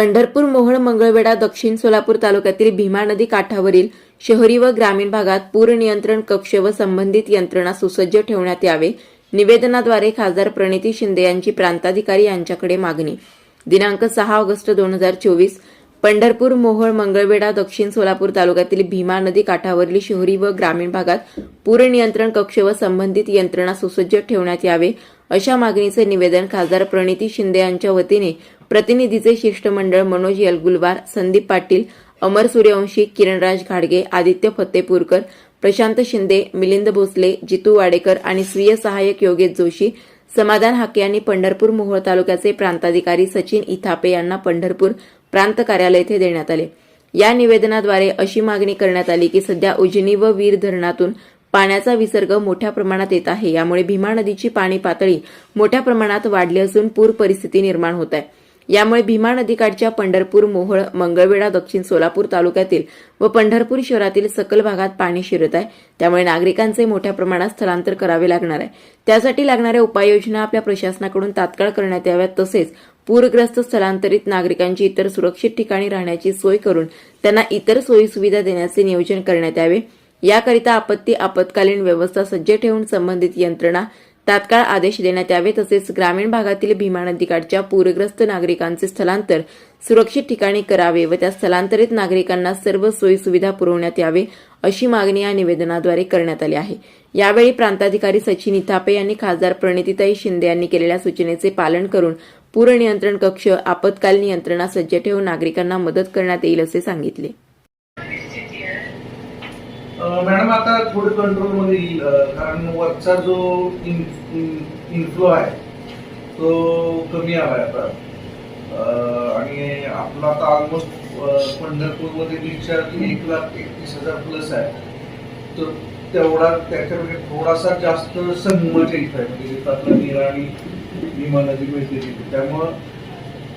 पंढरपूर मोहळ मंगळवेढा दक्षिण सोलापूर तालुक्यातील भीमा नदी काठावरील शहरी व ग्रामीण भागात पूर नियंत्रण कक्ष व संबंधित यंत्रणा सुसज्ज ठेवण्यात यावे. निवेदनाद्वारे खासदार प्रणिती शिंदे यांची प्रांताधिकारी यांच्याकडे मागणी. दिनांक सहा ऑगस्ट दोन हजार चोवीस पंढरपूर मोहोळ मंगळवेढा दक्षिण सोलापूर तालुक्यातील भीमा नदी काठावरील शहरी व ग्रामीण भागात पूर नियंत्रण कक्ष व संबंधित यंत्रणा सुसज्ज ठेवण्यात यावे. अशा मागणीचे निवेदन खासदार प्रणिती शिंदे यांच्या वतीने प्रतिनिधीचे शिष्टमंडळ मनोज यलगुलवार संदीप पाटील अमर सूर्यवंशी किरणराज घाडगे आदित्य फत्तेपूरकर प्रशांत शिंदे मिलिंद भोसले जितू वाडेकर आणि स्वीय सहाय्यक योगेश जोशी समाधान हाके यांनी पंढरपूर मोहोळ तालुक्याचे प्रांताधिकारी सचिन इथापे यांना पंढरपूर प्रांत कार्यालय येथे देण्यात आले. या निवेदनाद्वारे अशी मागणी करण्यात आली की सध्या उजनी व वीर धरणातून पाण्याचा विसर्ग मोठ्या प्रमाणात येत आहे. यामुळे भीमा नदीची पाणी पातळी मोठ्या प्रमाणात वाढली असून पूर परिस्थिती निर्माण होत आहे. यामुळे भीमा नदीकाठच्या पंढरपूर मोहोळ मंगळवेढा दक्षिण सोलापूर तालुक्यातील व पंढरपूर शहरातील सकल भागात पाणी शिरत आहे. त्यामुळे नागरिकांचे मोठ्या प्रमाणात स्थलांतर करावे लागणार आहे. त्यासाठी लागणाऱ्या उपाययोजना आपल्या प्रशासनाकडून तात्काळ करण्यात याव्यात. तसेच पूरग्रस्त स्थलांतरित नागरिकांची इतर सुरक्षित ठिकाणी राहण्याची सोय करून त्यांना इतर सोयी सुविधा देण्याचे नियोजन करण्यात यावे. याकरिता आपत्ती आपत्कालीन व्यवस्था सज्ज ठेवून संबंधित यंत्रणा तात्काळ आदेश देण्यात यावे तसेच ग्रामीण भागातील भीमा नदीकाठच्या पूरग्रस्त नागरिकांचे स्थलांतर सुरक्षित ठिकाणी करावे व त्या स्थलांतरित नागरिकांना सर्व सोयी सुविधा पुरवण्यात यावे अशी मागणी या निवेदनाद्वारे करण्यात आली आहे. यावेळी प्रांताधिकारी सचिन इथापे यांनी खासदार प्रणितीताई शिंदे यांनी केलेल्या सूचनेचे पालन करून पूर नियंत्रण कक्ष आपत्कालीन यंत्रणा सज्ज ठेवून नागरिकांना मदत करण्यात येईल असे सांगितले. मॅडम आता थोडं कंट्रोलमध्ये येईल कारण वरचा जो इन्फ्लो आहे तो कमी आलाय आता. आणि आपला आता ऑलमोस्ट पंढरपूरमध्ये डिस्चार्ज एक लाख एकतीस हजार प्लस आहे. तर तेवढा त्याच्यामध्ये थोडासा जास्त संगमाच्या इथं आहे म्हणजे त्यातला निरा आणि भीमा नदी मिळते तिथे त्यामुळं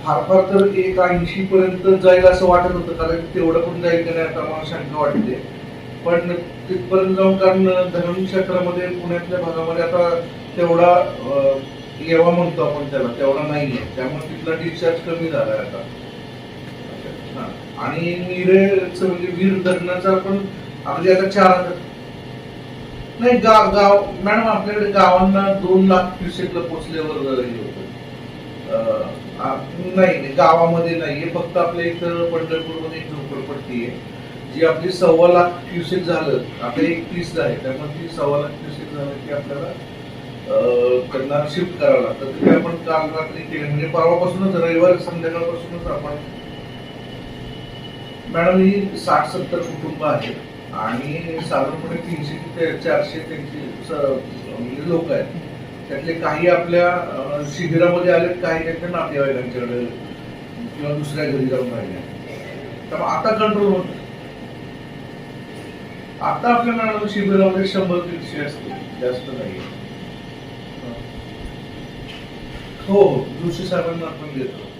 फार फार तर एक ऐंशी पर्यंत जाईल असं वाटत होतं कारण तेवढं पण जाईल का नाही आता मला शंका वाटते. पण तिथपर्यंत जाऊन कारण धरण क्षेत्रामध्ये पुण्यातल्या भागामध्ये आता तेवढा येवा म्हणतो आपण त्याला तेवढा नाहीये. त्यामुळे तिथला डिस्चार्ज कमी झालाय आता. आणि निरेचं म्हणजे वीर धरणाचा पण अगदी आता चार नाही गाव गाव मॅडम आपल्याकडे गावांना दोन लाख क्युसेकला पोचल्यावर हे होतं. अं, नाही नाही, गावामध्ये नाहीये. फक्त आपल्या इथं पंढरपूरमध्ये एक झोपडपट्टी आहे. जी आपली सव्वा लाख क्युसेक झालं आपले एक तीस आहे त्यामुळे ती सव्वा लाख क्युसेक झालं की आपल्याला अं, त्यांना शिफ्ट करावं लागतं तर ते आपण काल रात्री केलं. म्हणजे परवापासूनच रविवार संध्याकाळपासूनच आपण मॅडम ही साठ सत्तर कुटुंब आहेत. आणि साधारणपणे तीनशे ते चारशे त्यांची म्हणजे लोक आहेत. त्यातले काही आपल्या शिबिरामध्ये आले काही त्यांच्या नातेवाईकांच्याकडे किंवा दुसऱ्या घरी जाऊन राहिले. त्यामुळे आता कंट्रोल होत आता आपल्या मॅडम शिबिरामध्ये शंभर दीडशे असते जास्त नाही. हो हो जोशी साहेबांना आपण देतो.